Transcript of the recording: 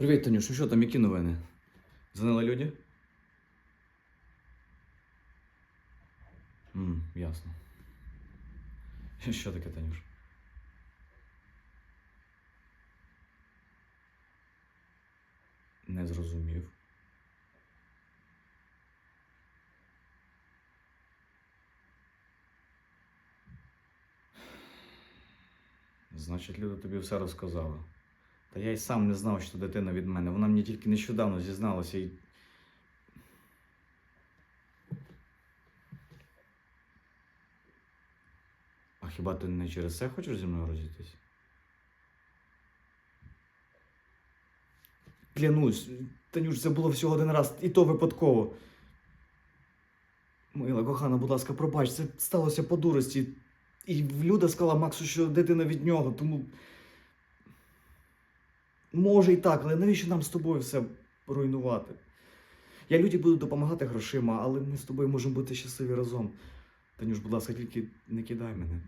Привіт, Танюш, що там, які новини? Дзвонили люди? М, ясно. Що таке, Танюш? Не зрозумів. Значить, люди тобі все розказали. Та я й сам не знав, що дитина від мене. Вона мені тільки нещодавно зізналася і. А хіба ти не через це хочеш зі мною розійтись? Клянусь, Танюш, це було всього один раз, і то випадково. Мила, кохана, будь ласка, пробач, це сталося по дурості. І Люда сказала Максу, що дитина від нього, тому. Може і так, але навіщо нам з тобою все руйнувати? Я люди буду допомагати грошима, але ми з тобою можемо бути щасливі разом. Танюш, будь ласка, тільки не кидай мене.